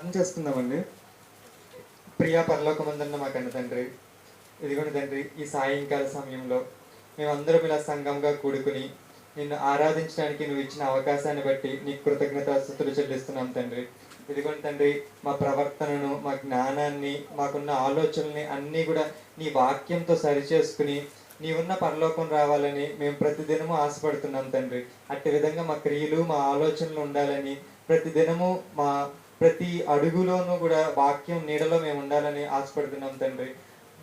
ప్రార్థన చేసుకుందామండి. ప్రియా పరలోకమందున్న మా కన్న తండ్రి ఇదిగోండి తండ్రి ఈ సాయంకాల సమయంలో మేమందరం ఇలా సంఘంగా కూడుకుని నిన్ను ఆరాధించడానికి నువ్వు ఇచ్చిన అవకాశాన్ని బట్టి నీకు కృతజ్ఞతాస్థుతులు చెల్లిస్తున్నాం తండ్రి. ఇదిగోండి తండ్రి మా ప్రవర్తనను మా జ్ఞానాన్ని మాకున్న ఆలోచనల్ని అన్నీ కూడా నీ వాక్యంతో సరిచేసుకుని నీవున్న పరలోకం రావాలని మేము ప్రతిదినము ఆశపడుతున్నాం తండ్రి. అట్టి విధంగా మా క్రియలు మా ఆలోచనలు ఉండాలని ప్రతిదినము మా ప్రతి అడుగులోనూ కూడా వాక్యం నీడలో మేము ఉండాలని ఆశపడుతున్నాం తండ్రి.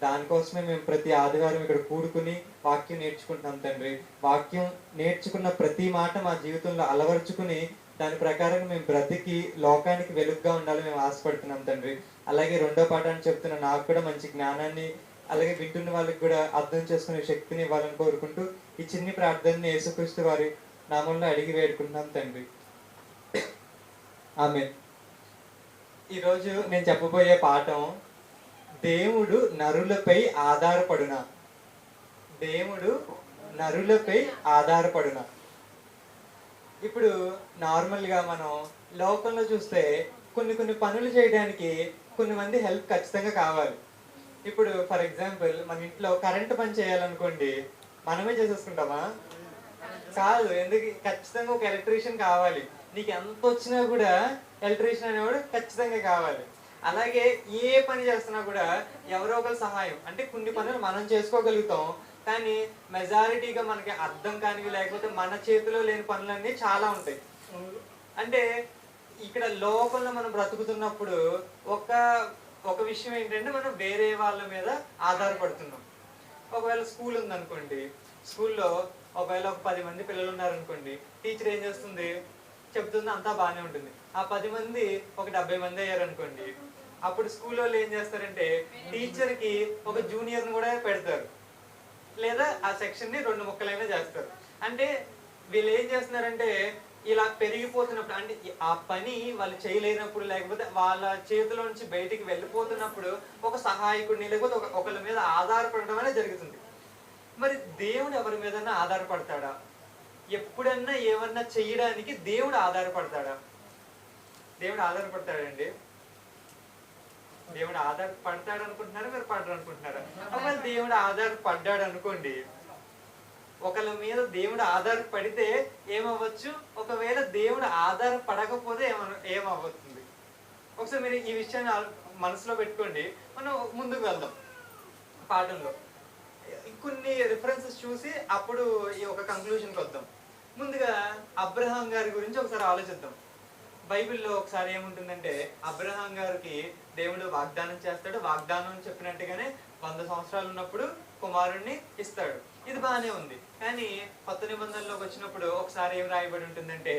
దానికోసమే మేము ప్రతి ఆదివారం ఇక్కడ కూడుకుని వాక్యం నేర్చుకుంటున్నాం తండ్రి. వాక్యం నేర్చుకున్న ప్రతి మాట మా జీవితంలో అలవర్చుకుని దాని ప్రకారం మేము బ్రతికి లోకానికి వెలుగుగా ఉండాలని మేము ఆశపడుతున్నాం తండ్రి. అలాగే రెండో పాఠాన్ని చెప్తున్న నాకు కూడా మంచి జ్ఞానాన్ని అలాగే వింటున్న వాళ్ళకి కూడా అర్థం చేసుకునే శక్తిని ఇవ్వాలని కోరుకుంటూ ఈ చిన్ని ప్రార్థనని యేసుక్రీస్తు వారి నామంలో అడిగి వేడుకుంటున్నాం తండ్రి. ఆమె ఈరోజు నేను చెప్పబోయే పాఠం దేవుడు నరులపై ఆధారపడునా. దేవుడు నరులపై ఆధారపడునా. ఇప్పుడు నార్మల్గా మనం లోకంలో చూస్తే కొన్ని కొన్ని పనులు చేయడానికి కొన్ని మంది హెల్ప్ ఖచ్చితంగా కావాలి. ఇప్పుడు ఫర్ ఎగ్జాంపుల్ మన ఇంట్లో కరెంట్ పని చేయాలనుకోండి మనమే చేసేసుకుంటామా? కాదు ఎందుకు? ఖచ్చితంగా ఒక ఎలక్ట్రీషియన్ కావాలి. నీకు ఎంత వచ్చినా కూడా ఎలక్ట్రీషియన్ అనేవాడు ఖచ్చితంగా కావాలి. అలాగే ఏ పని చేస్తున్నా కూడా ఎవరో ఒకరు సహాయం. అంటే కొన్ని పనులు మనం చేసుకోగలుగుతాం కానీ మెజారిటీగా మనకి అర్థం కానివి లేకపోతే మన చేతిలో లేని పనులన్నీ చాలా ఉంటాయి. అంటే ఇక్కడ లోపల మనం బ్రతుకుతున్నప్పుడు ఒక ఒక విషయం ఏంటంటే మనం వేరే వాళ్ళ మీద ఆధారపడుతున్నాం. ఒకవేళ స్కూల్ ఉందనుకోండి స్కూల్లో ఒకవేళ ఒక పది మంది పిల్లలు ఉన్నారనుకోండి టీచర్ ఏం చేస్తుంది? చెప్తుంది అంతా బాగానే ఉంటుంది. ఆ పది మంది ఒక డెబ్బై మంది అయ్యారనుకోండి అప్పుడు స్కూల్ వాళ్ళు ఏం చేస్తారంటే టీచర్కి ఒక జూనియర్ని కూడా పెడతారు. లేదా ఆ సెక్షన్ని రెండు ముక్కలైనా చేస్తారు. అంటే వీళ్ళు ఏం చేస్తున్నారంటే ఇలా పెరిగిపోతున్నప్పుడు అంటే ఆ పని వాళ్ళు చేయలేనప్పుడు లేకపోతే వాళ్ళ చేతిలో నుంచి బయటికి వెళ్ళిపోతున్నప్పుడు ఒక సహాయకుడిని లేకపోతే ఒకళ్ళ మీద ఆధారపడడం అనేది జరుగుతుంది. మరి దేవుడు ఎవరి మీదన్నా ఆధారపడతాడా? ఎప్పుడన్నా ఏమన్నా చేయడానికి దేవుడు ఆధారపడతాడా? దేవుడు ఆధారపడతాడండి. దేవుడు ఆధారపడతాడు అనుకుంటున్నారా మీరు పడ్డారు అనుకుంటున్నారా ఒకవేళ దేవుడు ఆధారపడ్డాడు అనుకోండి ఒకళ్ళ మీద దేవుడు ఆధారపడితే ఏమవ్వచ్చు? ఒకవేళ దేవుడు ఆధారపడకపోతే ఏమ ఏమవుతుంది ఒకసారి మీరు ఈ విషయాన్ని మనసులో పెట్టుకోండి. మనం ముందుకు వెళ్దాం. పాఠంలో. కొన్ని రిఫరెన్సెస్ చూసి అప్పుడు ఈ ఒక కంక్లూషన్కి వద్దాం ముందుగా అబ్రహాం గారి గురించి ఒకసారి ఆలోచిద్దాం. బైబిల్లో ఒకసారి ఏముంటుందంటే అబ్రహాం గారికి దేవుడు వాగ్దానం చేస్తాడు. వాగ్దానం చెప్పినట్టుగానే వంద సంవత్సరాలు ఉన్నప్పుడు కుమారుణ్ణి ఇస్తాడు. ఇది బాగానే ఉంది. కానీ కొత్త నిబంధనలోకి వచ్చినప్పుడు ఒకసారి ఏం రాయబడి ఉంటుందంటే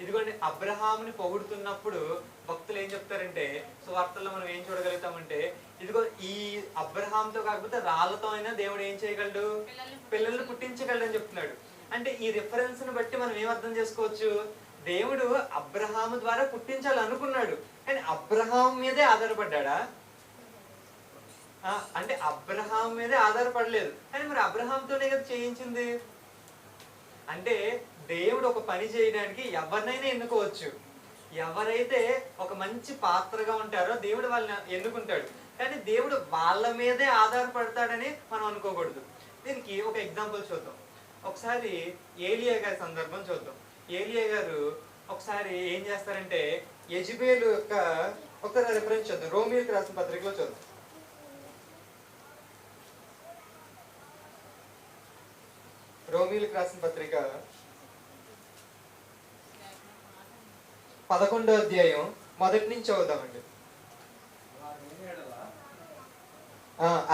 ఇదిగోండి అబ్రహాముని పొగుడుతున్నప్పుడు భక్తులు ఏం చెప్తారంటే సువార్తల్లో మనం ఏం చూడగలుగుతామంటే ఇదిగో ఈ అబ్రహాంతో కాకపోతే రాళ్ళతో అయినా దేవుడు ఏం చేయగలడు? పిల్లల్ని పుట్టించగలడు అని చెప్తున్నాడు. అంటే ఈ రిఫరెన్స్ని బట్టి మనం ఏం అర్థం చేసుకోవచ్చు? దేవుడు అబ్రహాము ద్వారా పుట్టించాలి అనుకున్నాడు కానీ అబ్రహాం మీదే ఆధారపడ్డా అంటే అబ్రహాం మీదే ఆధారపడలేదు. కానీ మరి అబ్రహాంతోనే కదా చేయించింది? అంటే దేవుడు ఒక పని చేయడానికి ఎవరినైనా ఎన్నుకోవచ్చు. ఎవరైతే ఒక మంచి పాత్రగా ఉంటారో దేవుడు వాళ్ళని ఎన్నుకుంటాడు. కానీ దేవుడు వాళ్ళ మీదే ఆధారపడతాడని మనం అనుకోకూడదు. దీనికి ఒక ఎగ్జాంపుల్ చూద్దాం. ఒకసారి ఏలియా గారి సందర్భం చూద్దాం. ఏలియా గారు ఒకసారి ఏం చేస్తారంటే యజుబేలు యొక్క ఒకసారి రిఫరెన్స్ చూద్దాం. రోమియోకి రాసిన పత్రికలో చూద్దాం. రోమిలకు రాసిన పత్రిక పదకొండో అధ్యాయం మొదటి నుంచి చదువుదామండి.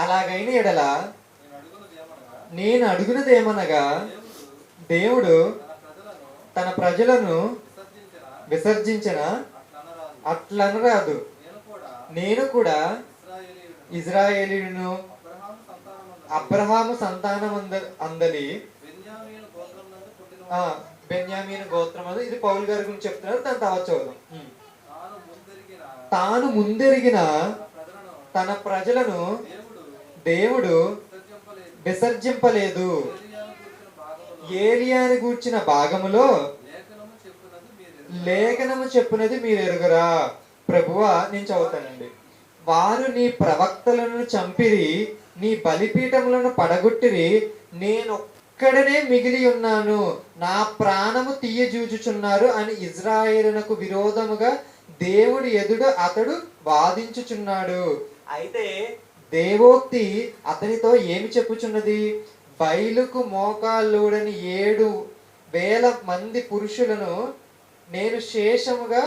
అలాగైన ఎడల నేను అడుగునదేమనగా దేవుడు తన ప్రజలను విసర్జించిన అట్లనరాదు. నేను కూడా ఇజ్రాయేలీను అబ్రహాము సంతానం అందలి. ఆ, బెన్యామీను గోత్రం అది ఇది పౌల్ గారి గురించి చెప్తున్నారు దాని తర్వాత తాను ముందెరిగిన తన ప్రజలను దేవుడు విసర్జింపలేదు. ఏలియాని గూర్చిన భాగములో లేఖనము చెప్పునది మీరు ఎరుగురా ప్రభువా నేను చదువుతానండి. వారు నీ ప్రవక్తలను చంపిరి నీ బలిపీఠములను పడగొట్టిరి నేను ఒక్కడనే మిగిలి ఉన్నాను. నా ప్రాణము తీయజూచుచున్నారు అని ఇజ్రాయేలునకు విరోధముగా దేవుడి ఎదుడు అతడు వాదించుచున్నాడు. అయితే దేవోక్తి అతనితో ఏమి చెప్పుచున్నది? బయలుకు మోకాళ్ళూడని ఏడు వేల మంది పురుషులను నేను శేషముగా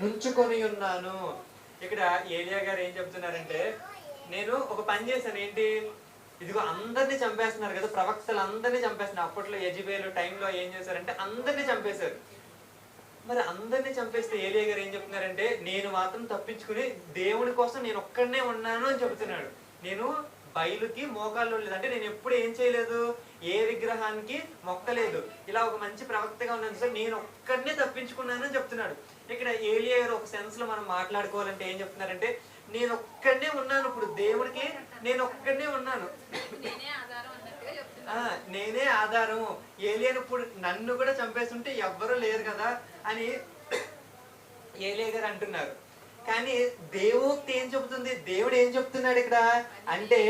నుంచుకొని ఉన్నాను ఇక్కడ ఏలియా గారు ఏం చెప్తున్నారంటే నేను ఒక పని చేశాను. ఏంటి? ఇదిగో అందరినీ చంపేస్తున్నారు కదా ప్రవక్తలు అందరినీ చంపేస్తున్నారు. అప్పట్లో యజ్బేలు టైంలో ఏం చేశారంటే అందరినీ చంపేశారు. మరి అందరినీ చంపేస్తే ఏలియా గారు ఏం చెప్తున్నారంటే నేను మాత్రం తప్పించుకుని దేవుడి కోసం నేను ఒక్కడనే ఉన్నాను అని చెబుతున్నాడు. నేను బయలుకి మోకాళ్ళు లేదు అంటే నేను ఎప్పుడు ఏం చేయలేదు. ఏ విగ్రహానికి మొక్కలేదు. ఇలా ఒక మంచి ప్రవక్తగా ఉన్నాను సార్ నేను ఒక్కడనే తప్పించుకున్నాను అని చెప్తున్నాడు. ఇక్కడ ఏలియా గారు ఒక సెన్స్లో మనం మాట్లాడుకోవాలంటే ఏం చెప్తున్నారంటే నేను ఒక్కడనే ఉన్నాను ఇప్పుడు దేవుడికి నేను ఒక్కడనే ఉన్నాను. నేనే ఆధారం అన్నట్టుగా చెప్తున్నా. ఆ, నేనే ఆధారం. ఏలియన్ ఇప్పుడు నన్ను కూడా చంపేస్తుంటే ఎవ్వరూ లేరు కదా అని ఏలియా గారు అంటున్నారు. కానీ దేవోక్తి ఏం చెబుతుంది? దేవుడు ఏం చెప్తున్నాడు ఇక్కడ? అంటే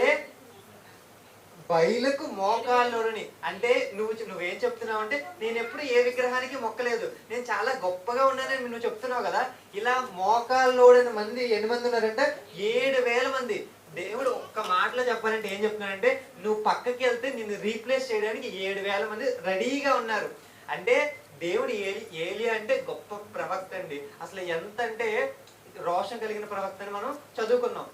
బయలుకు మోకాళ్ళని అంటే నువ్వు నువ్వేం చెప్తున్నావు అంటే నేను ఎప్పుడు ఏ విగ్రహానికి మొక్కలేదు. నేను చాలా గొప్పగా ఉన్నానని నువ్వు చెప్తున్నావు కదా. ఇలా మోకాళ్ళోడని మంది ఎన్ని మంది ఉన్నారంటే ఏడు వేల మంది. దేవుడు ఒక్క మాటలో చెప్పాలంటే ఏం చెప్తున్నాడంటే నువ్వు పక్కకి వెళ్తే నిన్ను రీప్లేస్ చేయడానికి ఏడు వేల మంది రెడీగా ఉన్నారు. అంటే దేవుడు ఏలి ఏలి అంటే గొప్ప ప్రవక్త అండి. అసలు ఎంత అంటే రోషం కలిగిన ప్రవక్త అని మనం చదువుకున్నాం.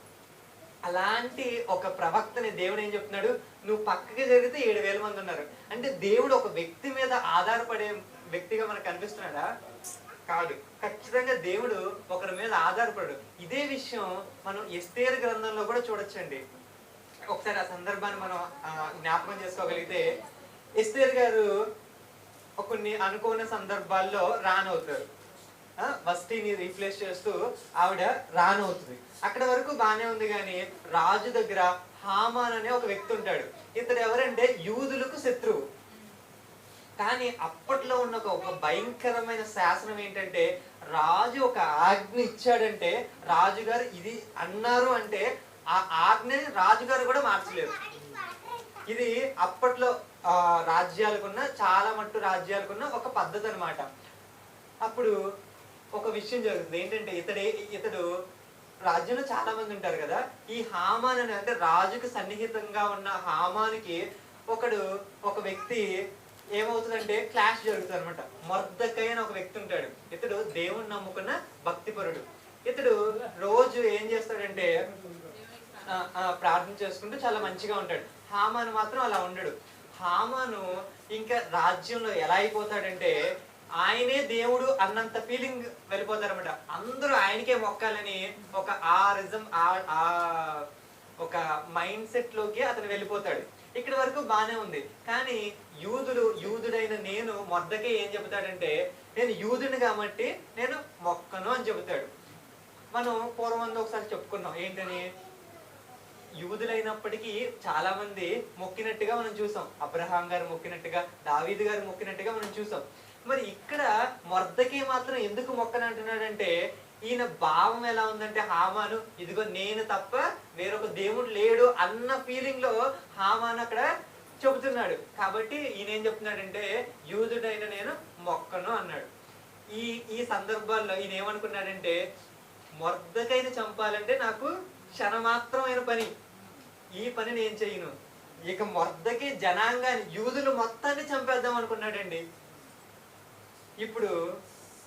అలాంటి ఒక ప్రవక్తని దేవుడు ఏం చెప్తున్నాడు? నువ్వు పక్కకి జరిగితే ఏడు వేల మంది ఉన్నారు. అంటే దేవుడు ఒక వ్యక్తి మీద ఆధారపడే వ్యక్తిగా మనకు కనిపిస్తున్నాడా? కాదు. ఖచ్చితంగా దేవుడు ఒకరి మీద ఆధారపడు ఇదే విషయం మనం ఎస్తేరు గ్రంథంలో కూడా చూడొచ్చండి. ఒకసారి ఆ సందర్భాన్ని మనం జ్ఞాపకం చేసుకోగలిగితే ఎస్తేర్ గారు కొన్ని అనుకోని సందర్భాల్లో రానవుతారు. ఆ, వస్తీని రీప్లేస్ చేస్తూ ఆవిడ రానవుతుంది. అక్కడ వరకు బాగానే ఉంది కానీ రాజు దగ్గర హామాన్ అనే ఒక వ్యక్తి ఉంటాడు. ఇతడు ఎవరంటే యూదులకు శత్రువు. కానీ అప్పట్లో ఉన్న ఒక భయంకరమైన శాసనం ఏంటంటే రాజు ఒక ఆజ్ఞ ఇచ్చాడంటే రాజుగారు ఇది అన్నారు అంటే ఆ ఆజ్ఞని రాజుగారు కూడా మార్చలేరు. ఇది అప్పట్లో రాజ్యాలకున్న చాలా మట్టు రాజ్యాలకున్న ఒక పద్ధతి అనమాట అప్పుడు ఒక విషయం జరుగుతుంది. ఏంటంటే ఇతడే ఇతడు రాజ్యంలో చాలా మంది ఉంటారు కదా. ఈ హామాన్ అని అంటే రాజుకు సన్నిహితంగా ఉన్న హామానికి ఒకడు ఒక వ్యక్తి ఏమవుతుందంటే క్లాష్ జరుగుతుంది అనమాట మొర్దకై అని ఒక వ్యక్తి ఉంటాడు. ఇతడు దేవుణ్ణి నమ్ముకున్న భక్తిపరుడు. ఇతడు రోజు ఏం చేస్తాడంటే ప్రార్థన చేసుకుంటూ చాలా మంచిగా ఉంటాడు. హామాను మాత్రం అలా ఉండడు. హామాను ఇంకా రాజ్యంలో ఎలా అయిపోతాడంటే ఆయనే దేవుడు అన్నంత ఫీలింగ్ వెళ్ళిపోతారనమాట అందరూ ఆయనకే మొక్కాలని ఒక ఆ రిజం ఆ ఒక మైండ్ సెట్లోకి అతను వెళ్ళిపోతాడు. ఇక్కడి వరకు బాగానే ఉంది. కానీ యూదుడు యూదుడైన నేను మొద్దకే ఏం చెబుతాడంటే నేను యూదుని కాబట్టి నేను మొక్కను అని చెబుతాడు. మనం పూర్వం ఒకసారి చెప్పుకున్నాం ఏంటని? యూదులైనప్పటికీ చాలా మంది మొక్కినట్టుగా మనం చూసాం. అబ్రహాం గారు మొక్కినట్టుగా దావీదు గారు మొక్కినట్టుగా మనం చూసాం. మరి ఇక్కడ మొర్దకి మాత్రం ఎందుకు మొక్కని అంటున్నాడంటే ఈయన భావం ఎలా ఉందంటే హామాను ఇదిగో నేను తప్ప వేరొక దేవుడు లేడు అన్న ఫీలింగ్లో హామాను అక్కడ చెబుతున్నాడు. కాబట్టి ఈయన ఏం చెప్తున్నాడంటే యూదుడైన నేను మొక్కను అన్నాడు. ఈ ఈ సందర్భాల్లో ఈయన ఏమనుకున్నాడంటే మొర్దకైన చంపాలంటే నాకు క్షణమాత్రమైన పని. ఈ పని నేను చేయను. ఇక మొర్దకి జనాంగాన్ని యూదులు మొత్తాన్ని చంపేద్దాం అనుకున్నాడండి. ఇప్పుడు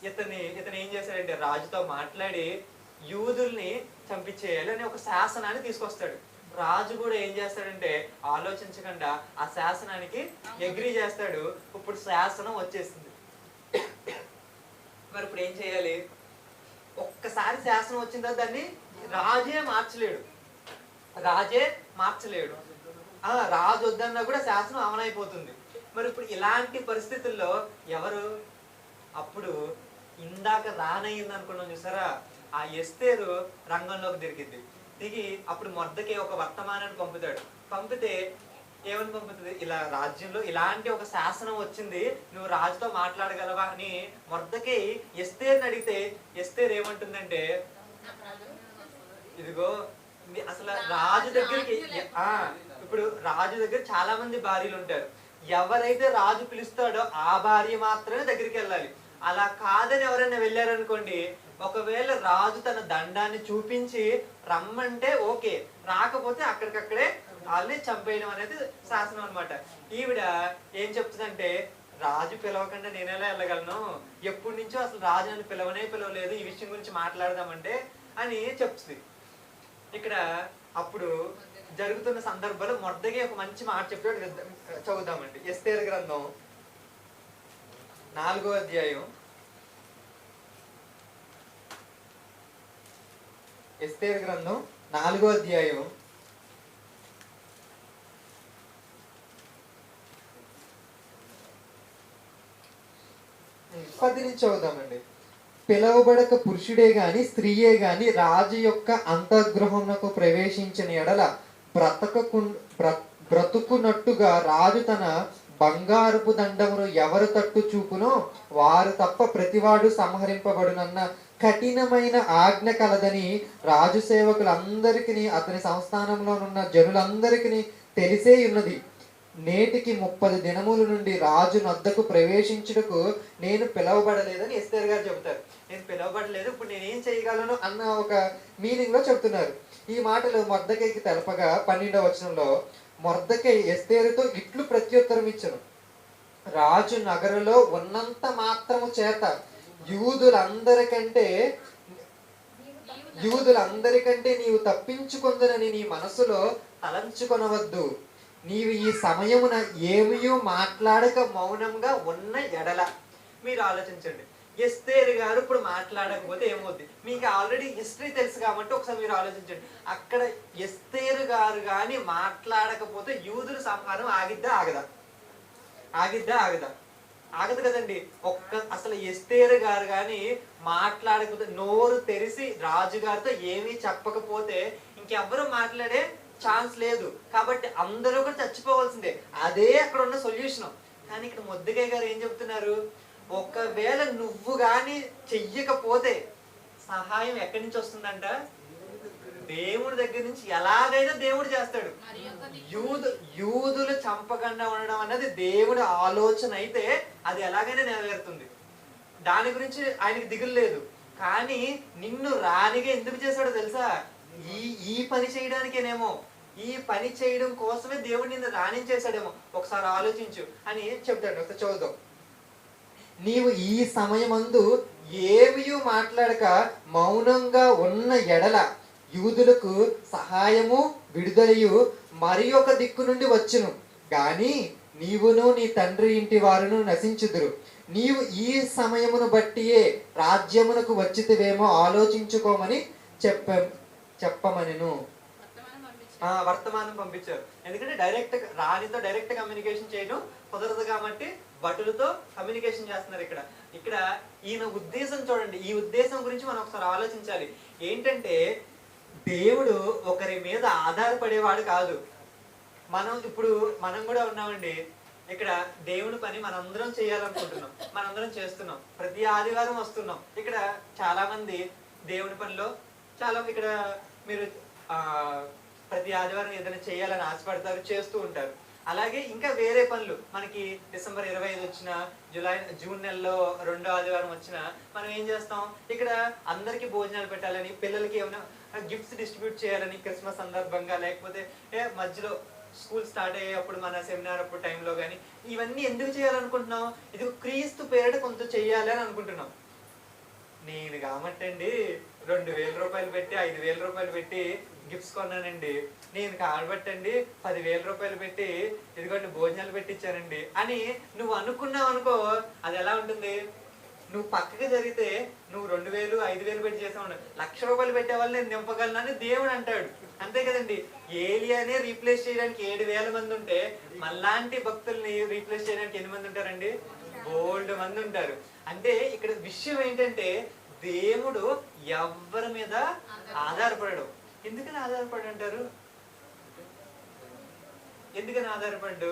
ఇతని ఇతను ఏం చేశాడంటే రాజుతో మాట్లాడి యూదుల్ని చంపించేయాలి అని ఒక శాసనాన్ని తీసుకొస్తాడు. రాజు కూడా ఏం చేస్తాడంటే ఆలోచించకుండా ఆ శాసనానికి అగ్రి చేస్తాడు. ఇప్పుడు శాసనం వచ్చేసింది. మరి ఇప్పుడు ఏం చేయాలి? ఒక్కసారి శాసనం వచ్చిన తర్వాత దాన్ని రాజే మార్చలేడు. రాజే మార్చలేడు. ఆ రాజు వద్దన్నా కూడా శాసనం అమలైపోతుంది. మరి ఇప్పుడు ఇలాంటి పరిస్థితుల్లో ఎవరు? అప్పుడు ఇందాక రానయ్యింది అనుకున్నాం చూసారా? ఆ ఎస్తేరు రంగంలోకి దిగింది దిగి అప్పుడు మొద్దకి ఒక వర్తమానాన్ని పంపుతాడు. పంపితే ఏమని పంపుతుంది? ఇలా రాజ్యంలో ఇలాంటి ఒక శాసనం వచ్చింది. నువ్వు రాజుతో మాట్లాడగలవా అని మొర్దకి ఎస్తేర్ని అడిగితే ఎస్తేర్ ఏమంటుందంటే ఇదిగో అసలు రాజు దగ్గరికి ఆ ఇప్పుడు రాజు దగ్గర చాలా మంది భార్యలు ఉంటారు. ఎవరైతే రాజు పిలుస్తాడో ఆ భార్య మాత్రమే దగ్గరికి వెళ్ళాలి. అలా కాదని ఎవరైనా వెళ్ళారనుకోండి ఒకవేళ రాజు తన దండాన్ని చూపించి రమ్మంటే ఓకే రాకపోతే అక్కడికక్కడే వాళ్ళని చంపేయడం అనేది శాసనం అన్నమాట. ఈవిడ ఏం చెప్తుందంటే రాజు పిలవకుండా నేను ఎలా వెళ్ళగలను? ఎప్పటి నుంచో అసలు రాజు నన్ను పిలవనే పిలవలేదు ఈ విషయం గురించి మాట్లాడదామంటే అని చెప్తుంది. ఇక్కడ అప్పుడు జరుగుతున్న సందర్భంలో మొదటిగా ఒక మంచి మాట చెప్పి చదువుదామండి. ఎస్తేరు గ్రంథం నాలుగో అధ్యాయం. ఎస్తేర్ గ్రంథం నాలుగో అధ్యాయం. పది నుంచి చదువుదామండి. పిలవబడక పురుషుడే గాని స్త్రీయే గాని రాజు యొక్క అంతఃగృహమునకు ప్రవేశించిన ఎడల బ్రతకకు బ్రతుకున్నట్టుగా రాజు తన బంగారుపు దండమును ఎవరు తట్టు చూపునో వారు తప్ప ప్రతివాడు సంహరింపబడునన్న కఠినమైన ఆజ్ఞ కలదని రాజు సేవకులందరికీ అతని సంస్థానంలోనున్న జనులందరికీ తెలిసే ఉన్నది. నేటికి ముప్పది దినముల నుండి రాజు నద్దకు ప్రవేశించుటకు నేను పిలవబడలేదని ఎస్తేర్ గారు చెబుతారు. నేను పిలవబడలేదు ఇప్పుడు నేను ఏం చేయగలను అన్న ఒక మీనింగ్లో చెబుతున్నారు. చెప్తున్నారు ఈ మాటలు మొద్దకేకి తెలపగా పన్నెండవ వచనంలో మొర్దకై ఎస్తేరుతో ఇట్లు ప్రత్యుత్తరం ఇచ్చను రాజు నగరులో ఉన్నంత మాత్రము చేత యూదులందరికంటే యూదులందరికంటే నీవు తప్పించుకుందనని నీ మనసులో తలంచుకొనవద్దు. నీవు ఈ సమయమున ఏమియో మాట్లాడక మౌనంగా ఉన్న ఎడల. మీరు ఆలోచించండి. ఎస్తేరు గారు ఇప్పుడు మాట్లాడకపోతే ఏమవుద్ది? మీకు ఆల్రెడీ హిస్టరీ తెలుసు కాబట్టి ఒకసారి మీరు ఆలోచించండి. అక్కడ ఎస్తేరు గారు కానీ మాట్లాడకపోతే యూదుల సంహారం ఆగిద్దా ఆగదా? ఆగిద్దా ఆగదా? ఆగదు కదండి. ఒక్క అసలు ఎస్తేరు గారు కానీ మాట్లాడకపోతే నోరు తెరిసి రాజుగారితో ఏమీ చెప్పకపోతే ఇంకెవ్వరు మాట్లాడే ఛాన్స్ లేదు. కాబట్టి అందరూ కూడా చచ్చిపోవాల్సిందే. అదే అక్కడ ఉన్న సొల్యూషన్ కానీ ఇక్కడ ముద్దగయ్య గారు ఏం చెప్తున్నారు? ఒకవేళ నువ్వు కానీ చెయ్యకపోతే సహాయం ఎక్కడి నుంచి వస్తుందంట? దేవుడి దగ్గర నుంచి ఎలాగైనా దేవుడు చేస్తాడు. యూదు యూదులు చంపకుండా ఉండడం అన్నది దేవుడి ఆలోచన అయితే అది ఎలాగైనా నెరవేరుతుంది. దాని గురించి ఆయనకి దిగులు లేదు. కానీ నిన్ను రానిగా ఎందుకు చేశాడో తెలుసా? ఈ ఈ పని చేయడానికేనేమో. ఈ పని చేయడం కోసమే దేవుడు నిన్ను రాణించేశాడేమో. ఒకసారి ఆలోచించు. అని చెప్తాడు. ఒకసారి చూద్దాం నీవు ఈ సమయమందు ఏమియూ మాట్లాడక మౌనంగా ఉన్న ఎడల యూదులకు సహాయము విడుదలయు మరి ఒక దిక్కు నుండి వచ్చును. గాని నీవును నీ తండ్రి ఇంటి వారును నశించుదురు. నీవు ఈ సమయమును బట్టియే రాజ్యమునకు వచ్చితివేమో ఆలోచించుకోమని చెప్ప చెప్పమనెను. వర్తమానం పంపించారు. ఆ వర్తమానం పంపించారు. ఎందుకంటే డైరెక్ట్ రాణితో డైరెక్ట్ కమ్యూనికేషన్ చేయడం కుదరదు కాబట్టి భటులతో కమ్యూనికేషన్ చేస్తున్నారు ఇక్కడ. ఇక్కడ ఈయన ఉద్దేశం చూడండి. ఈ ఉద్దేశం గురించి మనం ఒకసారి ఆలోచించాలి. ఏంటంటే దేవుడు ఒకరి మీద ఆధారపడేవాడు కాదు. మనం ఇప్పుడు మనం కూడా ఉన్నామండి. ఇక్కడ దేవుని పని మనందరం చేయాలనుకుంటున్నాం. మనందరం చేస్తున్నాం. ప్రతి ఆదివారం వస్తున్నాం. ఇక్కడ చాలా మంది దేవుని పనిలో చాలా ఇక్కడ మీరు ఆ ప్రతి ఆదివారం ఏదైనా చేయాలని ఆశపడతారు చేస్తూ ఉంటారు. అలాగే ఇంకా వేరే పనులు. మనకి డిసెంబర్ ఇరవై ఐదు వచ్చిన జూలై జూన్ నెలలో రెండో ఆదివారం వచ్చిన మనం ఏం చేస్తాం? ఇక్కడ అందరికీ భోజనాలు పెట్టాలని పిల్లలకి ఏమైనా గిఫ్ట్స్ డిస్ట్రిబ్యూట్ చేయాలని క్రిస్మస్ సందర్భంగా లేకపోతే మధ్యలో స్కూల్ స్టార్ట్ అయ్యేప్పుడు మన సెమినార్ అప్పుడు టైంలో కానీ ఇవన్నీ ఎందుకు చేయాలనుకుంటున్నాం? ఇది క్రీస్తు పేరిట కొంత చెయ్యాలి అని అనుకుంటున్నాం. నేను కామట్టండి. రెండు వేల రూపాయలు పెట్టి ఐదు వేల రూపాయలు పెట్టి గిఫ్ట్స్ కొన్నానండి. నేను కాబట్టండి పదివేల రూపాయలు పెట్టి ఇదిగోండి భోజనాలు పెట్టించానండి అని నువ్వు అనుకున్నావు అనుకో అది ఎలా ఉంటుంది? నువ్వు పక్కకి జరిగితే నువ్వు రెండు వేలు ఐదు వేలు పెట్టి చేసావు. లక్ష రూపాయలు పెట్టే వాళ్ళు నేను నింపగలను అని దేవుడు అంటాడు. అంతే కదండి. ఏలియానే రీప్లేస్ చేయడానికి ఏడు వేల మంది ఉంటే మళ్ళాంటి భక్తుల్ని రీప్లేస్ చేయడానికి ఎన్ని మంది ఉంటారండి? బోల్డ్ మంది ఉంటారు. అంటే ఇక్కడ విషయం ఏంటంటే దేవుడు ఎవరి మీద ఆధారపడడు. ఎందుకని ఆధారపడి అంటారు? ఎందుకని ఆధారపడ్డు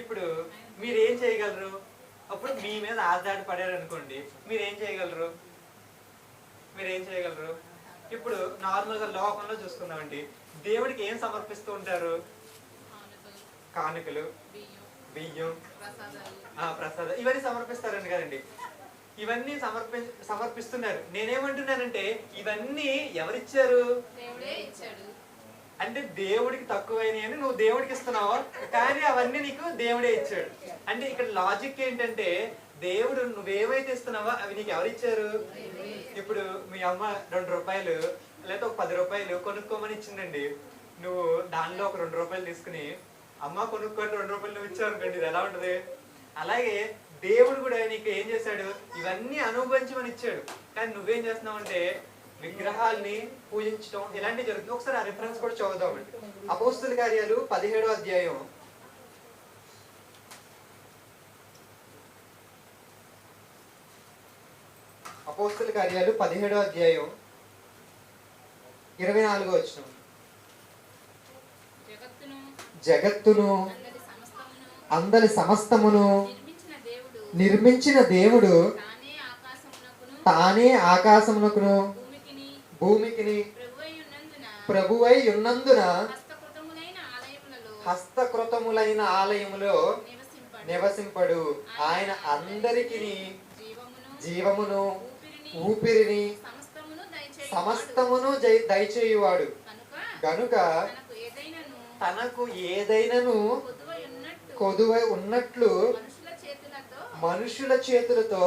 ఇప్పుడు మీరు ఏం చేయగలరు? అప్పుడు మీ మీద ఆధారపడారు అనుకోండి మీరు ఏం చేయగలరు? మీరు ఏం చేయగలరు? ఇప్పుడు నార్మల్గా లోకంలో చూసుకుందామండి దేవుడికి ఏం సమర్పిస్తూ ఉంటారు? కానుకలు బియ్యం ప్రసాదం ఇవన్నీ సమర్పిస్తారండి కదండి. ఇవన్నీ సమర్పి సమర్పిస్తున్నారు. నేనేమంటున్నానంటే ఇవన్నీ ఎవరిచ్చారు? అంటే దేవుడికి తక్కువైనవి అని నువ్వు దేవుడికి ఇస్తున్నావు కానీ అవన్నీ నీకు దేవుడే ఇచ్చాడు. అంటే ఇక్కడ లాజిక్ ఏంటంటే దేవుడు నువ్వేమైతే ఇస్తున్నావో అవి నీకు ఎవరిచ్చారు? ఇప్పుడు మీ అమ్మ రెండు రూపాయలు లేదా ఒక పది రూపాయలు కొనుక్కోమని ఇచ్చిందండి. నువ్వు దానిలో ఒక రెండు రూపాయలు తీసుకుని అమ్మ కొనుక్కొని రెండు రూపాయలు నువ్వు ఇచ్చావు అనుకోండి ఇది ఎలా ఉంటది? అలాగే దేవుడు కూడా నీకు ఏం చేశాడు? ఇవన్నీ అనుభవించమని ఇచ్చాడు. కానీ నువ్వేం చేస్తున్నావు అంటే విగ్రహాల్ని పూజించడం ఇలాంటివి జరుగుతుంది ఒకసారి ఆ రిఫరెన్స్ కూడా చదువుదామండి అపోస్తుల కార్యాలు పదిహేడో అధ్యాయం. అపోస్తుల కార్యాలు పదిహేడో అధ్యాయం ఇరవై నాలుగో వచ్చిన జగత్తును అందరి సమస్తమును నిర్మించిన దేవుడు తానే ఆకాశమునకును భూమికిని ప్రభువై ఉన్నందున హస్తకృతములైన ఆలయములో నివసింపడు ఆయన అందరికి జీవమును ఊపిరిని సమస్తమును దయచేయువాడు. గనుక తనకు ఏదైనను కొదువై ఉన్నట్లు మనుషుల చేతులతో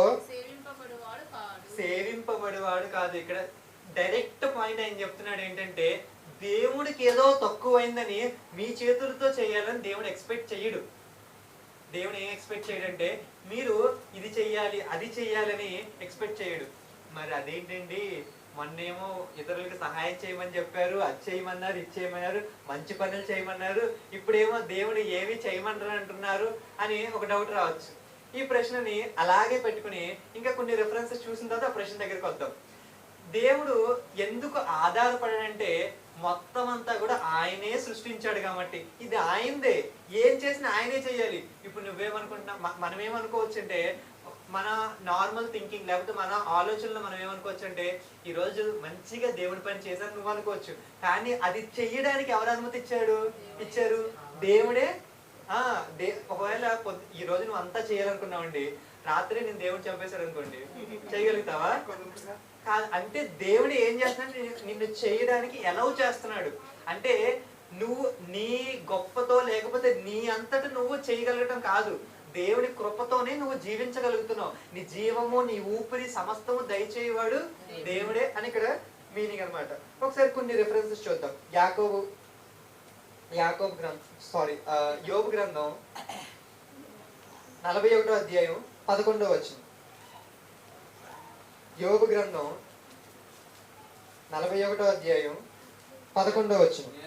సేవింపబడువాడు కాదు. ఇక్కడ డైరెక్ట్ పాయింట్ ఆయన చెప్తున్నాడు ఏంటంటే దేవుడికి ఏదో తక్కువైందని మీ చేతులతో చేయాలని దేవుడు ఎక్స్పెక్ట్ చెయ్యడు దేవుడు ఏం ఎక్స్పెక్ట్ చేయడంటే మీరు ఇది చెయ్యాలి అది చెయ్యాలని ఎక్స్పెక్ట్ చేయడు. మరి అదేంటండి? మొన్నేమో ఇతరులకు సహాయం చేయమని చెప్పారు అది చేయమన్నారు ఇది చేయమన్నారు మంచి పనులు చేయమన్నారు ఇప్పుడేమో దేవుడు ఏమి చేయమన్నారు అంటున్నారు అని ఒక డౌట్ రావచ్చు. ఈ ప్రశ్నని అలాగే పెట్టుకుని ఇంకా కొన్ని రెఫరెన్సెస్ చూసిన తర్వాత ఆ ప్రశ్న దగ్గరికి వద్దాం. దేవుడు ఎందుకు ఆధారపడాడంటే మొత్తం అంతా కూడా ఆయనే సృష్టించాడు కాబట్టి. ఇది ఆయనదే. ఏం చేసినా ఆయనే చేయాలి. ఇప్పుడు నువ్వేమనుకుంటున్నా మనం ఏమనుకోవచ్చు అంటే మన నార్మల్ థింకింగ్ లేకపోతే మన ఆలోచనలో మనం ఏమనుకోవచ్చు అంటే ఈ రోజు మంచిగా దేవుడి పని చేశాను నువ్వు అనుకోవచ్చు కానీ అది చెయ్యడానికి ఎవరు అనుమతి ఇచ్చాడు ఇచ్చారు. దేవుడే ఒకవేళ ఈ రోజు నువ్వు అంతా చేయాలనుకున్నావండి రాత్రి నేను దేవుడు చంపేశాడు అనుకోండి చేయగలుగుతావా కాదు అంటే దేవుడు ఏం చేస్తున్నాడు నిన్ను- చేయడానికి ఎలవ్ చేస్తున్నాడు. అంటే నువ్వు నీ గొప్పతో లేకపోతే నీ అంతట నువ్వు చేయగలగటం కాదు. దేవుడి కృపతోనే నువ్వు జీవించగలుగుతున్నావు. నీ జీవము నీ ఊపిరి సమస్తము దయచేయవాడు దేవుడే. అని ఇక్కడ మీనింగ్ అన్నమాట. ఒకసారి కొన్ని రిఫరెన్సెస్ చూద్దాం. యాకోబు యాకోబు గ్రంథం సారీ యోబు గ్రంథం నలభై ఒకటో అధ్యాయం పదకొండో వచ్చింది యోబు గ్రంథం నలభై ఒకటో అధ్యాయం పదకొండో వచ్చింది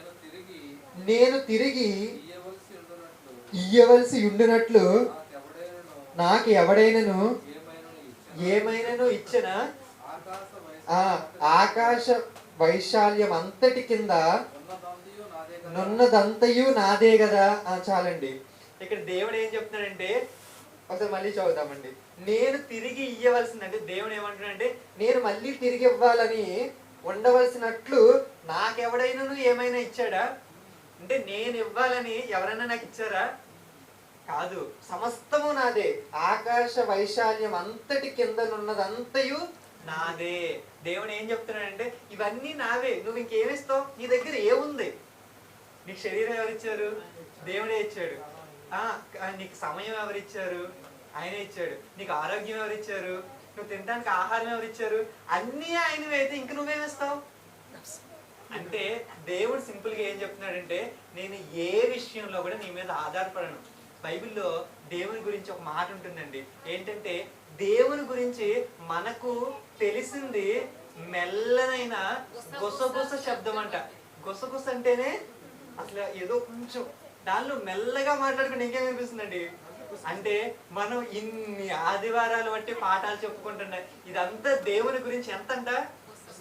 నేను తిరిగి ఇయ్యవలసి ఉండునట్లు నాకు ఎవడైనను ఏమైనను ఇచ్చెను. ఆకాశ వైశాల్యం అంతటి కదా. నున్నదంతయు నాదే కదా ఆ, చాలండి. ఇక్కడ దేవుడు ఏం చెప్తున్నాడంటే ఒకసారి మళ్ళీ చదువుతామండి నేను తిరిగి ఇవ్వవలసిందంటే దేవుడు ఏమంటున్నాడంటే నేను మళ్ళీ తిరిగి ఇవ్వాలని ఉండవలసినట్లు నాకెవడైనా ఏమైనా ఇచ్చాడా? అంటే నేను ఇవ్వాలని ఎవరైనా నాకు ఇచ్చారా? కాదు. సమస్తము నాదే. ఆకాశ వైశాల్యం అంతటి కిందనున్నదంతయు నాదే. దేవుడు ఏం చెప్తున్నాడంటే ఇవన్నీ నావే. నువ్వు ఇంకేమిస్తావు నీ దగ్గర ఏముంది? నీకు శరీరం ఎవరిచ్చారు? దేవుడే ఇచ్చాడు. ఆ నీకు సమయం ఎవరిచ్చారు? ఆయనే ఇచ్చాడు. నీకు ఆరోగ్యం ఎవరిచ్చారు? నువ్వు తినడానికి ఆహారం ఎవరిచ్చారు? అన్నీ ఆయన అయితే ఇంక నువ్వేమిస్తావు అంటే దేవుడు సింపుల్గా ఏం చెప్తున్నాడంటే నేను ఏ విషయంలో కూడా నీ మీద ఆధారపడను. బైబిల్లో దేవుని గురించి ఒక మాట ఉంటుందండి. ఏంటంటే దేవుని గురించి మనకు తెలిసింది మెల్లనైన గుసగుస శబ్దం అంట. గుసగుస అంటేనే అసలు ఏదో కొంచెం దానిలో మెల్లగా మాట్లాడుకుంటే ఇంకేం అనిపిస్తుందండి అంటే మనం ఇన్ని ఆదివారాలు బట్టి పాఠాలు చెప్పుకుంటున్నాయి ఇదంతా దేవుని గురించి ఎంత అంట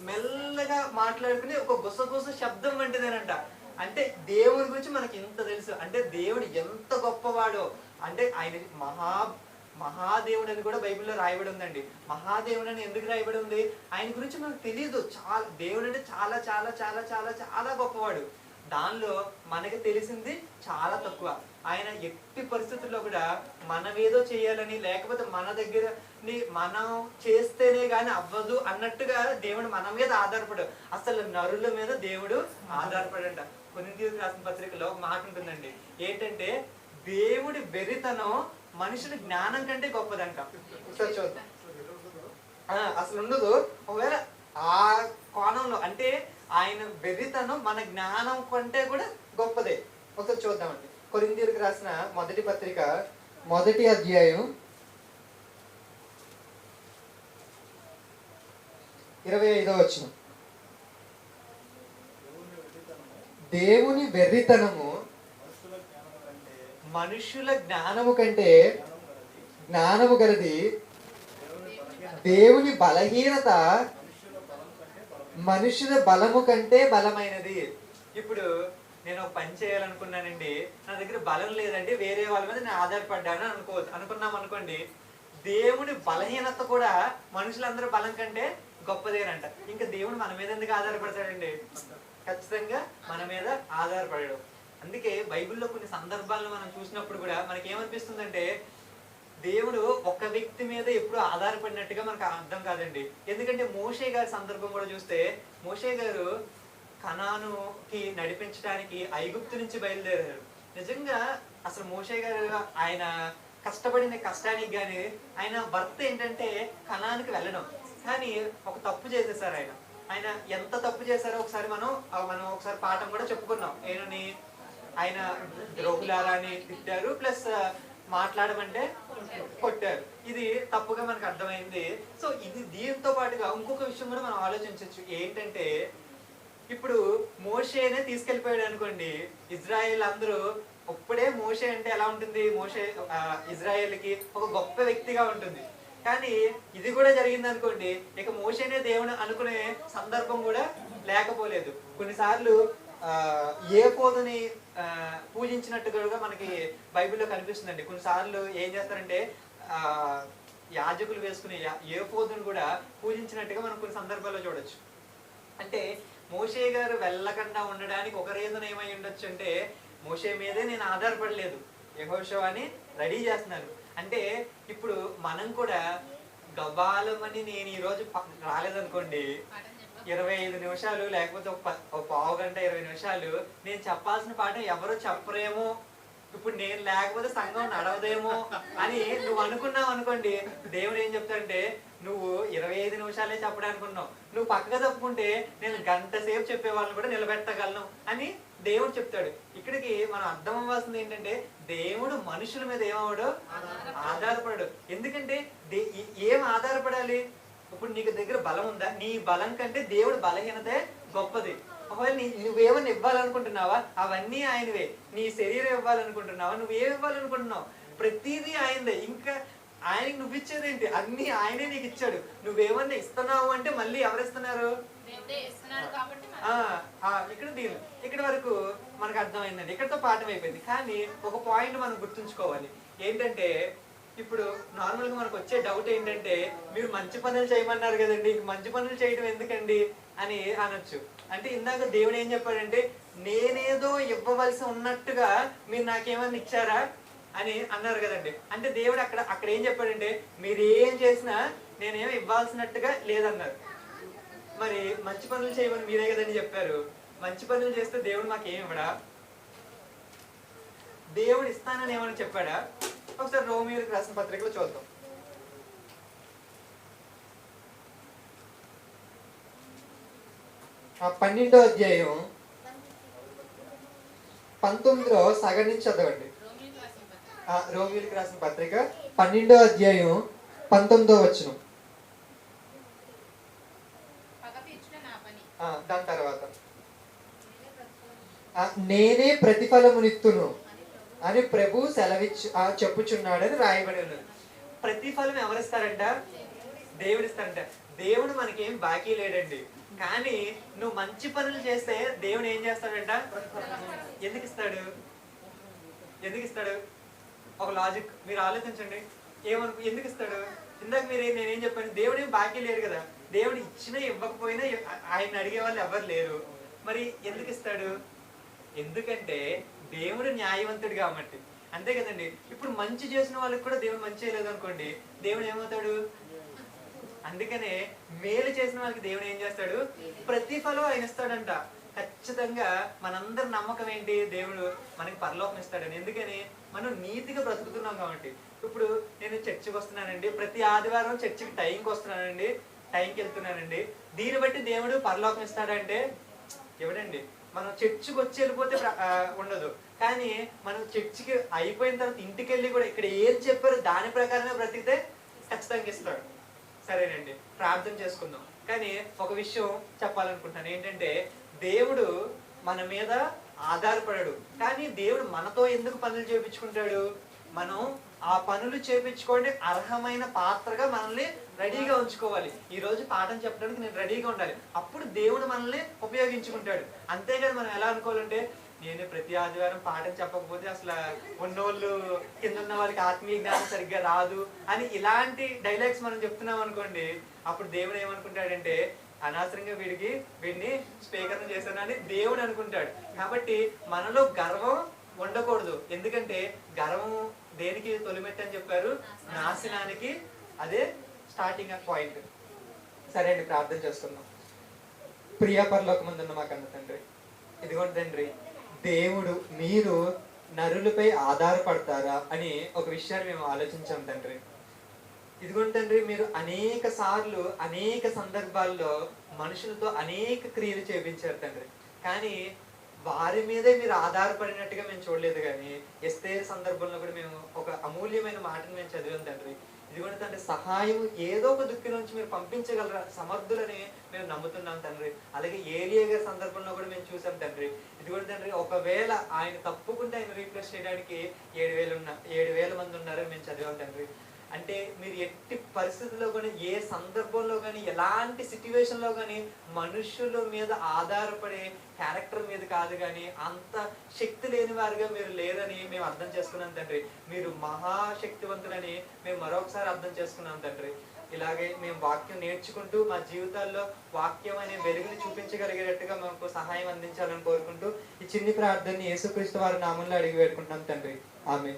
మెల్లగా మాట్లాడుకుని ఒక గుసగుస శబ్దం వంటిదేనంట. అంటే దేవుని గురించి మనకి ఇంత తెలుసు. అంటే దేవుడు ఎంత గొప్పవాడో అంటే ఆయన మహా మహాదేవుడు అని కూడా బైబిల్లో రాయబడి ఉందండి. మహాదేవుడు అని ఎందుకు రాయబడి ఉంది? ఆయన గురించి మనకు తెలియదు చాలా దేవుడు అంటే చాలా చాలా చాలా చాలా చాలా గొప్పవాడు. దానిలో మనకి తెలిసింది చాలా తక్కువ. ఆయన ఎట్టి పరిస్థితుల్లో కూడా మనమేదో చేయాలని లేకపోతే మన దగ్గర మనం చేస్తేనే కాని అవ్వదు అన్నట్టుగా దేవుడు మన మీద ఆధారపడు. అసలు నరుల మీద దేవుడు ఆధారపడంట. కొన్ని రాసిన పత్రికలో మాట ఉంటుందండి. ఏంటంటే దేవుడి వెరితనం మనుషుల జ్ఞానం కంటే గొప్పదంట. ఒకసారి చూద్దాం. ఆ, అసలు ఉండదు. ఒకవేళ ఆ కోణంలో అంటే ఆయన వెర్రితనం మన జ్ఞానం కంటే కూడా గొప్పదే. ఒకసారి చూద్దామండి. కొరిందీలకు రాసిన మొదటి పత్రిక మొదటి అధ్యాయం ఇరవై ఐదో వచ్చిన దేవుని వెర్రితనము మనుషుల జ్ఞానము కంటే జ్ఞానము గలది. దేవుని బలహీనత మనుషుల బలము కంటే బలమైనది. ఇప్పుడు నేను ఒక పని చేయాలనుకున్నానండి నా దగ్గర బలం లేదండి వేరే వాళ్ళ మీద నేను ఆధారపడ్డాను అనుకో అనుకున్నాం అనుకోండి దేవుని బలహీనత కూడా మనుషులందరూ బలం కంటే గొప్పదేనంట. ఇంకా దేవుడు మన మీద ఎందుకు ఆధారపడతాడండి? ఖచ్చితంగా మన మీద ఆధారపడడు. అందుకే బైబిల్లో కొన్ని సందర్భాలను మనం చూసినప్పుడు కూడా మనకి ఏమనిపిస్తుందంటే దేవుడు ఒక వ్యక్తి మీద ఎప్పుడు ఆధారపడినట్టుగా మనకు అర్థం కాదండి. ఎందుకంటే మోషే గారి సందర్భం కూడా చూస్తే మోషే గారు కనానుకి నడిపించడానికి ఐగుప్తు నుంచి బయలుదేరారు. నిజంగా అసలు మోషే గారు ఆయన కష్టపడిన కష్టానికి గాని ఆయన భర్త ఏంటంటే కణానికి వెళ్ళడం. కానీ ఒక తప్పు చేసేసారు ఆయన. ఆయన ఎంత తప్పు చేశారో ఒకసారి మనం మనం ఒకసారి పాఠం కూడా చెప్పుకున్నాం. ఏనని ఆయన ద్రోహులారా అని తిట్టారు. ప్లస్ మాట్లాడమంటే కొట్టారు. ఇది తప్పుగా మనకు అర్థమైంది. సో ఇది దీంతో పాటుగా ఇంకొక విషయం కూడా మనం ఆలోచించవచ్చు ఏంటంటే ఇప్పుడు మోషేనే తీసుకెళ్ళిపోయాడు అనుకోండి ఇజ్రాయెల్ అందరూ ఇప్పుడే మోషే అంటే ఎలా ఉంటుంది? మోషే ఆ, ఇజ్రాయెల్కి ఒక గొప్ప వ్యక్తిగా ఉంటుంది. కానీ ఇది కూడా జరిగింది అనుకోండి ఇక మోషేనే దేవుడు అనుకునే సందర్భం కూడా లేకపోలేదు. కొన్నిసార్లు ఏ పోదని పూజించినట్టుగా మనకి బైబిల్లో కనిపిస్తుందండి. కొన్నిసార్లు ఏం చేస్తారంటే ఆ, యాజకులు వేసుకునే యా- ఏ పోదును కూడా పూజించినట్టుగా మనం కొన్ని సందర్భాల్లో చూడొచ్చు. అంటే మోషే గారు వెళ్ళకుండా ఉండడానికి ఒక రీజన్ ఏమై ఉండొచ్చు అంటే మోషే మీదే నేను ఆధారపడలేదు. యహోషవాని రెడీ చేస్తున్నాను అంటే ఇప్పుడు మనం కూడా గబాలమని నేను ఈరోజు రాలేదనుకోండి ఇరవై ఐదు నిమిషాలు లేకపోతే ఒక పావు గంట ఇరవై నిమిషాలు నేను చెప్పాల్సిన పాఠం ఎవరు చెప్పరేమో. ఇప్పుడు నేను లేకపోతే సంఘం నడవదేమో అని నువ్వు అనుకున్నావు అనుకోండి దేవుడు ఏం చెప్తాడంటే నువ్వు ఇరవై ఐదు నిమిషాలే చెప్పడానికి ఉన్నావు నువ్వు పక్కగా తప్పుకుంటే నేను గంట సేపు చెప్పే వాళ్ళని కూడా నిలబెట్టగలను అని దేవుడు చెప్తాడు. ఇక్కడికి మనం అర్థం అవ్వాల్సింది ఏంటంటే దేవుడు మనుషుల మీద ఏమవడు ఆధారపడడు. ఎందుకంటే ఏం ఆధారపడాలి? ఇప్పుడు నీకు దగ్గర బలం ఉందా? నీ బలం కంటే దేవుడు బలహీనతే గొప్పది. ఒకవేళ నీ నువ్వేమన్నా ఇవ్వాలనుకుంటున్నావా? అవన్నీ ఆయనవే. నీ శరీరం ఇవ్వాలనుకుంటున్నావా? నువ్వేం ఇవ్వాలనుకుంటున్నావు? ప్రతిదీ ఆయనదే. ఇంకా ఆయనకి నువ్వు ఇచ్చేదేంటి అన్ని ఆయనే నీకు ఇచ్చాడు. నువ్వేమన్నా ఇస్తున్నావు అంటే మళ్ళీ ఎవరు ఇస్తున్నారు ఇక్కడ దీని ఇక్కడ వరకు మనకు అర్థమైందండి. ఇక్కడతో పాఠం అయిపోయింది. కానీ ఒక పాయింట్ మనం గుర్తుంచుకోవాలి. ఏంటంటే ఇప్పుడు నార్మల్గా మనకు వచ్చే డౌట్ ఏంటంటే మీరు మంచి పనులు చేయమన్నారు కదండి మంచి పనులు చేయడం ఎందుకండి అని అనొచ్చు. అంటే ఇందాక దేవుడు ఏం చెప్పాడంటే నేనేదో ఇవ్వవలసి ఉన్నట్టుగా మీరు నాకేమన్నా ఇచ్చారా అని అన్నారు కదండి. అంటే దేవుడు అక్కడ అక్కడ ఏం చెప్పాడంటే మీరు ఏం చేసినా నేనేం ఇవ్వాల్సినట్టుగా లేదన్నారు. మరి మంచి పనులు చేయమని మీరే కదండి చెప్పారు. మంచి పనులు చేస్తే దేవుడు మాకేం ఇవ్వడా? దేవుడు ఇస్తానని ఏమని చెప్పాడా? ఒకసారి రోమియోకి రాసిన పత్రికలు చూద్దాం. ఆ పన్నెండో అధ్యాయం పంతొమ్మిదిలో సగం నుంచి చదవండి. రోమియోకి రాసిన పత్రిక. ఆ రోమియోకి రాసిన పత్రిక పన్నెండో అధ్యాయం పంతొమ్మిదో వచ్చిన దాని తర్వాత. నేనే ప్రతిఫలమునిత్తును. అని ప్రభు సెలవిచ్చు ఆ, చెప్పుచున్నాడని రాయబడి ఉన్నది. ప్రతిఫలం ఎవరిస్తారంట? దేవుడు ఇస్తారంట దేవుడు మనకేం బాకీ లేడండి. కానీ నువ్వు మంచి పనులు చేస్తే దేవుడు ఏం చేస్తాడంట? ఎందుకు ఇస్తాడు ఎందుకు ఇస్తాడు ఒక లాజిక్ మీరు ఆలోచించండి. ఏమను ఎందుకు ఇస్తాడు ఇందాక మీరు నేనేం చెప్పాను? దేవుడు ఏం బాకీ లేరు కదా. దేవుడు ఇచ్చినా ఇవ్వకపోయినా ఆయన అడిగే వాళ్ళు ఎవరు లేరు. మరి ఎందుకు ఇస్తాడు ఎందుకంటే దేవుడు న్యాయవంతుడు కాబట్టి. అంతే కదండి. ఇప్పుడు మంచి చేసిన వాళ్ళకి కూడా దేవుడు మంచి చేయలేదు అనుకోండి దేవుడు ఏమవుతాడు? అందుకనే మేలు చేసిన వాళ్ళకి దేవుడు ఏం చేస్తాడు? ప్రతిఫలం ఆయన ఇస్తాడంట. ఖచ్చితంగా మనందరి నమ్మకం ఏంటి? దేవుడు మనకి పరలోకం ఇస్తాడని. ఎందుకని? మనం నీతిగా బ్రతుకుతున్నాం కాబట్టి. ఇప్పుడు నేను చర్చికి వస్తున్నానండి. ప్రతి ఆదివారం చర్చికి టైంకి వస్తున్నానండి. టైంకి వెళ్తున్నానండి. దీన్ని బట్టి దేవుడు పరలోకం ఇస్తాడంటే ఎవడండి? మనం చర్చికి వచ్చి వెళ్ళిపోతే ఉండదు. కానీ మనం చర్చికి అయిపోయిన తర్వాత ఇంటికి వెళ్ళి కూడా ఇక్కడ ఏం చెప్పారో దాని ప్రకారమే బ్రతికితే ఖచ్చితంగా ఇస్తాడు. సరేనండి ప్రార్థన చేసుకుందాం. కానీ ఒక విషయం చెప్పాలనుకుంటున్నాను. ఏంటంటే దేవుడు మన మీద ఆధారపడడు. కానీ దేవుడు మనతో ఎందుకు పనులు చేపించుకుంటాడు? మనం ఆ పనులు చేపించుకోండి అర్హమైన పాత్రగా మనల్ని రెడీగా ఉంచుకోవాలి. ఈ రోజు పాఠం చెప్పడానికి నేను రెడీగా ఉండాలి. అప్పుడు దేవుడు మనల్ని ఉపయోగించుకుంటాడు. అంతేకాదు మనం ఎలా అనుకోవాలంటే నేను ప్రతి ఆదివారం పాఠం చెప్పకపోతే అసలు ఉన్నోళ్ళు కింద ఉన్న వాళ్ళకి ఆత్మీయ జ్ఞానం సరిగ్గా రాదు అని ఇలాంటి డైలాగ్స్ మనం చెప్తున్నాం అనుకోండి అప్పుడు దేవుడు ఏమనుకుంటాడంటే అనవసరంగా వీడికి వీడిని స్పీకర్ చేశానని దేవుడు అనుకుంటాడు. కాబట్టి మనలో గర్వం ఉండకూడదు. ఎందుకంటే గర్వం దేనికి తొలిమెట్టు అని చెప్పారు? నాశనానికి. అదే స్టార్టింగ్ పాయింట్ సరే అండి ప్రార్థన చేస్తున్నాం. ప్రియా పరలోకమందున్న మా కన్న తండ్రి ఇదిగోండి తండ్రి దేవుడు మీరు నరులపై ఆధారపడతారా అని ఒక విషయాన్ని మేము ఆలోచించాం తండ్రి. ఇదిగోండి తండ్రి మీరు అనేక సార్లు అనేక సందర్భాల్లో మనుషులతో అనేక క్రియలు చేపించారు తండ్రి. కానీ వారి మీదే మీరు ఆధారపడినట్టుగా మేము చూడలేదు కానీ ఎస్తే సందర్భంలో కూడా మేము ఒక అమూల్యమైన మాటను మేము చదివాం తండ్రి. ఇదిగోండి తండ్రి సహాయం ఏదో ఒక దుక్కి నుంచి మీరు పంపించగలరా? సమర్థులని మేము నమ్ముతున్నాం తండ్రి. అలాగే ఏరియా గారి సందర్భంలో కూడా మేము చూసాం తండ్రి. ఇదిగోండి తండ్రి ఒకవేళ ఆయన తప్పుకుంటే ఆయన రీప్లేస్ చేయడానికి ఏడు వేలు ఉన్న ఏడు వేల మంది ఉన్నారని మేము చదివాం తండ్రి. అంటే మీరు ఎట్టి పరిస్థితుల్లో కానీ ఏ సందర్భంలో కానీ ఎలాంటి సిచ్యువేషన్లో కానీ మనుషుల మీద ఆధారపడే క్యారెక్టర్ మీద కాదు కానీ అంత శక్తి లేని వారిగా మీరు లేరని మేము అర్థం చేసుకున్నాం తండ్రి. మీరు మహాశక్తివంతులని మేము మరొకసారి అర్థం చేసుకున్నాం తండ్రి. ఇలాగే మేము వాక్యం నేర్చుకుంటూ మా జీవితాల్లో వాక్యం అనే వెలుగుని చూపించగలిగేటట్టుగా మాకు సహాయం అందించాలని కోరుకుంటూ ఈ చిన్ని ప్రార్థనని యేసుక్రీస్తు వారి నామంలో అడిగి వేడుకుంటున్నాం తండ్రి. ఆమె